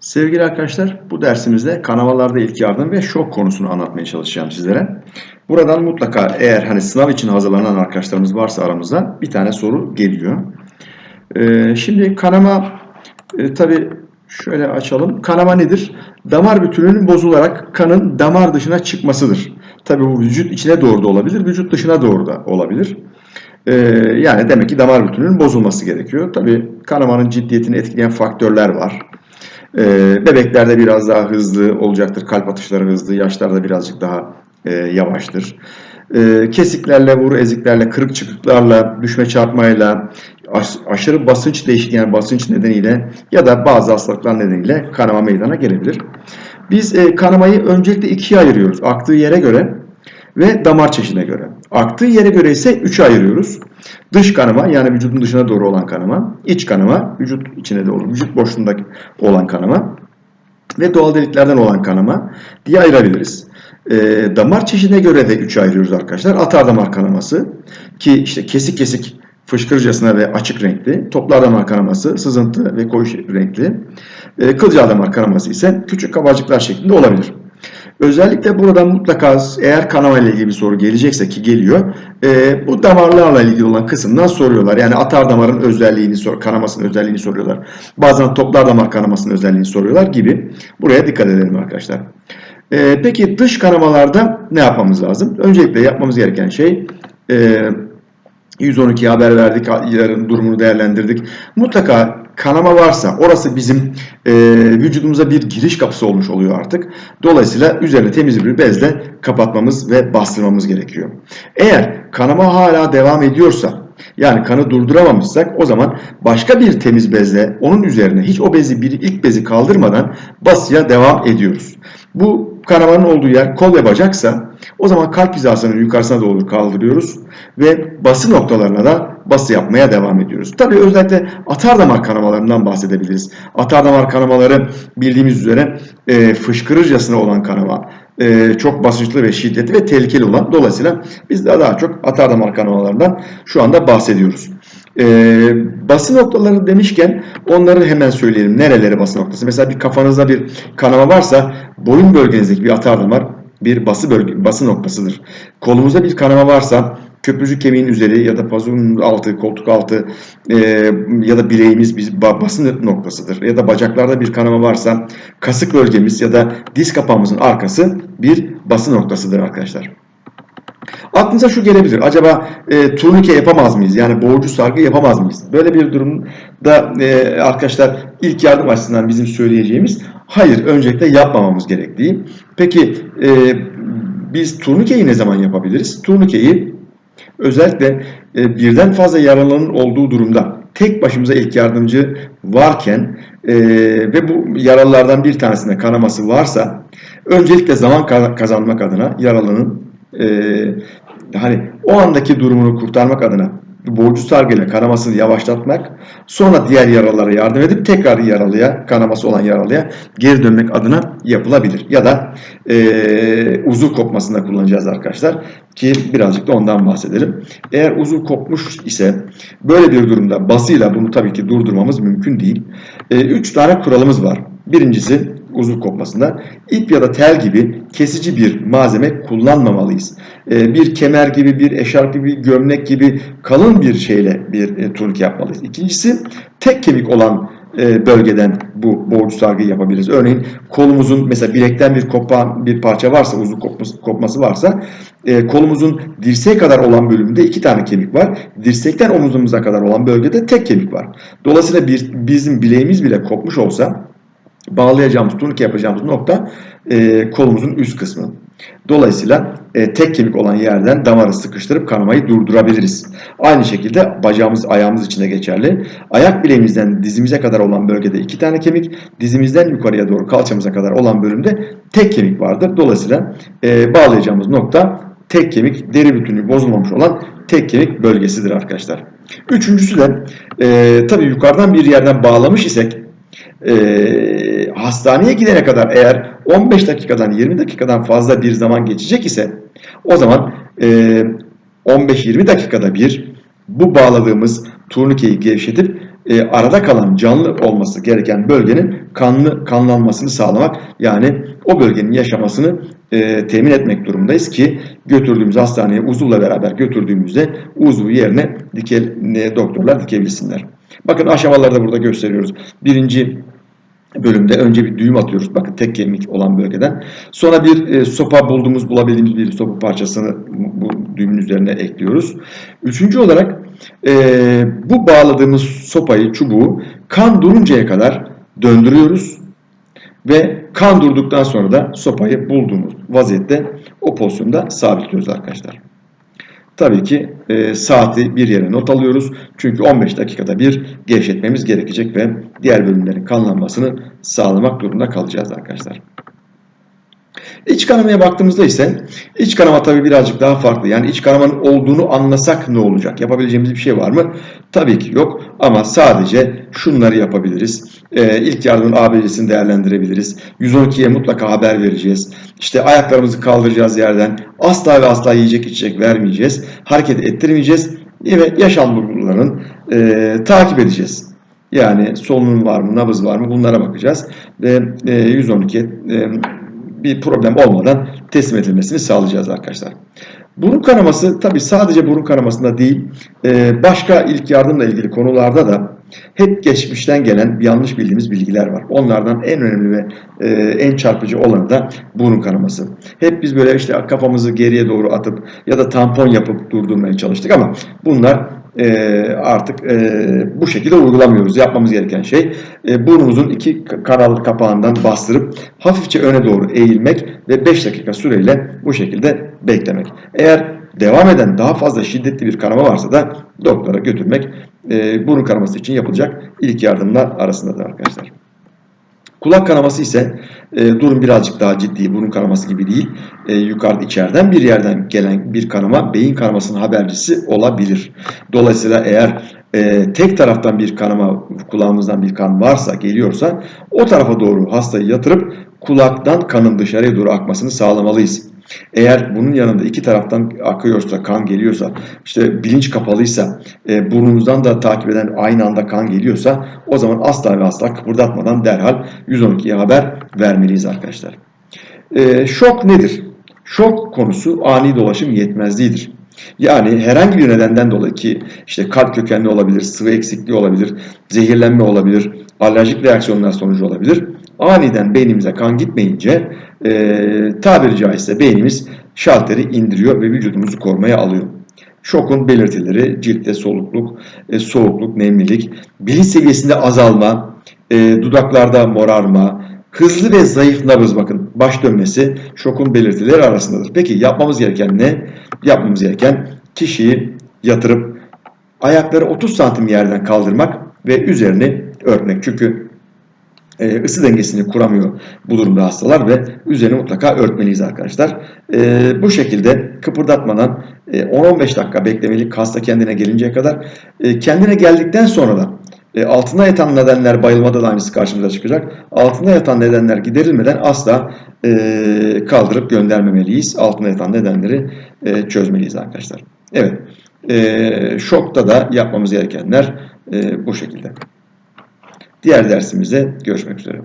Sevgili arkadaşlar, bu dersimizde kanamalarda ilk yardım ve şok konusunu anlatmaya çalışacağım sizlere. Buradan mutlaka eğer hani sınav için hazırlanan arkadaşlarımız varsa aramızda bir tane soru geliyor. Ee, şimdi kanama e, tabi şöyle açalım. Kanama nedir? Damar bütünlüğünün bozularak kanın damar dışına çıkmasıdır. Tabi bu vücut içine doğru da olabilir, vücut dışına doğru da olabilir. Ee, yani demek ki damar bütünlüğünün bozulması gerekiyor. Tabi kanamanın ciddiyetini etkileyen faktörler var. Ee, bebeklerde biraz daha hızlı olacaktır. Kalp atışları hızlı. Yaşlarda birazcık daha e, yavaştır. Ee, kesiklerle, vur eziklerle, kırık çıkıklarla, düşme çarpmayla, aş- aşırı basınç değişikliği yani basınç nedeniyle ya da bazı hastalıklar nedeniyle kanama meydana gelebilir. Biz e, kanamayı öncelikle ikiye ayırıyoruz. Aktığı yere göre ve damar çeşidine göre. Aktığı yere göre ise üçe ayırıyoruz. Dış kanama yani vücudun dışına doğru olan kanama, iç kanama vücut içine doğru, vücut boşluğundaki olan kanama ve doğal deliklerden olan kanama diye ayırabiliriz. Ee, damar çeşidine göre de üçe ayırıyoruz arkadaşlar. Atar damar kanaması ki işte kesik kesik fışkırıcasına ve açık renkli. Toplar damar kanaması sızıntı ve koyu renkli. Ee, kılcal damar kanaması ise küçük kabarcıklar şeklinde olabilir. Özellikle buradan mutlaka eğer kanama ile ilgili bir soru gelecekse ki geliyor, e, bu damarlarla ilgili olan kısımdan soruyorlar. Yani atar damarın özelliğini, sor, kanamasının özelliğini soruyorlar. Bazen toplar damar kanamasının özelliğini soruyorlar gibi. Buraya dikkat edelim arkadaşlar. E, peki dış kanamalarda ne yapmamız lazım? Öncelikle yapmamız gereken şey... E, 112'ye haber verdik, yarın durumunu değerlendirdik. Mutlaka kanama varsa orası bizim e, vücudumuza bir giriş kapısı olmuş oluyor artık. Dolayısıyla üzerine temiz bir bezle kapatmamız ve bastırmamız gerekiyor. Eğer kanama hala devam ediyorsa yani kanı durduramamışsak o zaman başka bir temiz bezle onun üzerine hiç o bezi bir ilk bezi kaldırmadan basıya devam ediyoruz. Bu kanamanın olduğu yer kol ve bacaksa o zaman kalp hizasının yukarısına doğru kaldırıyoruz ve bası noktalarına da bası yapmaya devam ediyoruz. Tabii özellikle atar damar kanamalarından bahsedebiliriz. Atar damar kanamaları bildiğimiz üzere e, fışkırırcasına olan kanama. E, çok basınçlı ve şiddetli ve tehlikeli olan. Dolayısıyla biz daha, daha çok atar damar kanamalarından şu anda bahsediyoruz. E, bası noktaları demişken onları hemen söyleyelim. Nereleri bası noktası? Mesela bir kafanızda bir kanama varsa boyun bölgenizdeki bir atar damar bir bası bölge, bası noktasıdır. Kolumuzda bir kanama varsa köprücük kemiğin üzeri ya da pazuğun altı, koltuk altı e, ya da bileğimiz bir basın noktasıdır. Ya da bacaklarda bir kanama varsa kasık bölgemiz ya da diz kapağımızın arkası bir basın noktasıdır arkadaşlar. Aklınıza şu gelebilir. Acaba e, turnike yapamaz mıyız? Yani boğucu sargı yapamaz mıyız? Böyle bir durumda e, arkadaşlar ilk yardım açısından bizim söyleyeceğimiz hayır öncelikle yapmamamız gerektiği. Peki e, biz turnikeyi ne zaman yapabiliriz? Turnikeyi özellikle e, birden fazla yaralının olduğu durumda tek başımıza ilk yardımcı varken e, ve bu yaralılardan bir tanesinde kanaması varsa öncelikle zaman kazanmak adına yaralının e, hani o andaki durumunu kurtarmak adına borcu sargıyla kanamasını yavaşlatmak, sonra diğer yaralara yardım edip tekrar yaralıya, kanaması olan yaralıya geri dönmek adına yapılabilir. Ya da e, uzuv kopmasında kullanacağız arkadaşlar ki birazcık da ondan bahsedelim. Eğer uzuv kopmuş ise böyle bir durumda basıyla bunu tabii ki durdurmamız mümkün değil. E, üç tane kuralımız var. Birincisi uzuv kopmasında ip ya da tel gibi kesici bir malzeme kullanmamalıyız. E, bir kemer gibi, bir eşarp gibi, gömlek gibi kalın bir şeyle bir e, turnike yapmalıyız. İkincisi tek kemik olan e, bölgeden bu borcu sargıyı yapabiliriz. Örneğin kolumuzun mesela bilekten bir kopan bir parça varsa, uzuv kopması, kopması varsa e, kolumuzun dirseğe kadar olan bölümünde iki tane kemik var. Dirsekten omuzumuza kadar olan bölgede tek kemik var. Dolayısıyla bir, bizim bileğimiz bile kopmuş olsa bağlayacağımız, turnike yapacağımız nokta e, kolumuzun üst kısmı. Dolayısıyla e, tek kemik olan yerden damarı sıkıştırıp kanamayı durdurabiliriz. Aynı şekilde bacağımız, ayağımız için de geçerli. Ayak bileğimizden dizimize kadar olan bölgede iki tane kemik, dizimizden yukarıya doğru kalçamıza kadar olan bölümde tek kemik vardır. Dolayısıyla e, bağlayacağımız nokta tek kemik, deri bütünlüğü bozulmamış olan tek kemik bölgesidir arkadaşlar. Üçüncüsü de e, tabii yukarıdan bir yerden bağlamış isek e, hastaneye gidene kadar eğer 15 dakikadan 20 dakikadan fazla bir zaman geçecek ise o zaman e, 15-20 dakikada bir bu bağladığımız turnikeyi gevşetip e, arada kalan canlı olması gereken bölgenin kanlı kanlanmasını sağlamak yani o bölgenin yaşamasını e, temin etmek durumundayız ki götürdüğümüz hastaneye uzuvla beraber götürdüğümüzde uzvu yerine dike, ne, doktorlar dikebilsinler. Bakın aşamaları da burada gösteriyoruz. Birinci bölümde önce bir düğüm atıyoruz. Bakın tek kemik olan bölgeden. Sonra bir e, sopa bulduğumuz, bulabildiğimiz bir sopa parçasını bu düğümün üzerine ekliyoruz. Üçüncü olarak e, bu bağladığımız sopayı, çubuğu kan duruncaya kadar döndürüyoruz. Ve kan durduktan sonra da sopayı bulduğumuz vaziyette o pozisyonda sabitliyoruz arkadaşlar. Tabii ki e, saati bir yere not alıyoruz. Çünkü 15 dakikada bir gevşetmemiz gerekecek ve diğer bölümlerin kanlanmasını sağlamak durumunda kalacağız arkadaşlar. İç kanamaya baktığımızda ise iç kanama tabii birazcık daha farklı. Yani iç kanamanın olduğunu anlasak ne olacak? Yapabileceğimiz bir şey var mı? Tabii ki yok ama sadece şunları yapabiliriz. Ee, ilk yardımın ABC'sini değerlendirebiliriz. 112'ye mutlaka haber vereceğiz. İşte ayaklarımızı kaldıracağız yerden. Asla ve asla yiyecek içecek vermeyeceğiz. Hareket ettirmeyeceğiz. Ve yaşam bulgularının e, takip edeceğiz. Yani solunum var mı, nabız var mı bunlara bakacağız. Ve e, 112'ye e, bir problem olmadan teslim edilmesini sağlayacağız arkadaşlar. Burun kanaması tabi sadece burun kanamasında değil e, başka ilk yardımla ilgili konularda da hep geçmişten gelen yanlış bildiğimiz bilgiler var. Onlardan en önemli ve e, en çarpıcı olanı da burun kanaması. Hep biz böyle işte kafamızı geriye doğru atıp ya da tampon yapıp durdurmaya çalıştık ama bunlar e, artık e, bu şekilde uygulamıyoruz. Yapmamız gereken şey e, burnumuzun iki kanal kapağından bastırıp hafifçe öne doğru eğilmek ve 5 dakika süreyle bu şekilde beklemek. Eğer devam eden daha fazla şiddetli bir kanama varsa da doktora götürmek e, burun kanaması için yapılacak ilk yardımlar arasındadır arkadaşlar. Kulak kanaması ise e, durum birazcık daha ciddi. Burun kanaması gibi değil. E, yukarıda içeriden bir yerden gelen bir kanama beyin kanamasının habercisi olabilir. Dolayısıyla eğer e, tek taraftan bir kanama kulağımızdan bir kan varsa geliyorsa o tarafa doğru hastayı yatırıp kulaktan kanın dışarıya doğru akmasını sağlamalıyız. Eğer bunun yanında iki taraftan akıyorsa, kan geliyorsa, işte bilinç kapalıysa, e, burnumuzdan da takip eden aynı anda kan geliyorsa o zaman asla ve asla kıpırdatmadan derhal 112'ye haber vermeliyiz arkadaşlar. E, şok nedir? Şok konusu ani dolaşım yetmezliğidir. Yani herhangi bir nedenden dolayı ki işte kalp kökenli olabilir, sıvı eksikliği olabilir, zehirlenme olabilir, alerjik reaksiyonlar sonucu olabilir. Aniden beynimize kan gitmeyince e, tabiri caizse beynimiz şalteri indiriyor ve vücudumuzu korumaya alıyor. Şokun belirtileri ciltte solukluk, e, soğukluk, nemlilik, bilinç seviyesinde azalma, e, dudaklarda morarma, hızlı ve zayıf nabız bakın baş dönmesi şokun belirtileri arasındadır. Peki yapmamız gereken ne? Yapmamız gereken kişiyi yatırıp ayakları 30 santim yerden kaldırmak ve üzerini örtmek. Çünkü e, ısı dengesini kuramıyor bu durumda hastalar ve üzerini mutlaka örtmeliyiz arkadaşlar. E, bu şekilde kıpırdatmadan e, 10-15 dakika beklemeli hasta kendine gelinceye kadar. E, kendine geldikten sonra da e, altında yatan nedenler bayılmada da aynısı karşımıza çıkacak. Altında yatan nedenler giderilmeden asla e, kaldırıp göndermemeliyiz. Altında yatan nedenleri e, çözmeliyiz arkadaşlar. Evet. E, şokta da yapmamız gerekenler e, bu şekilde. Diğer dersimizde görüşmek üzere.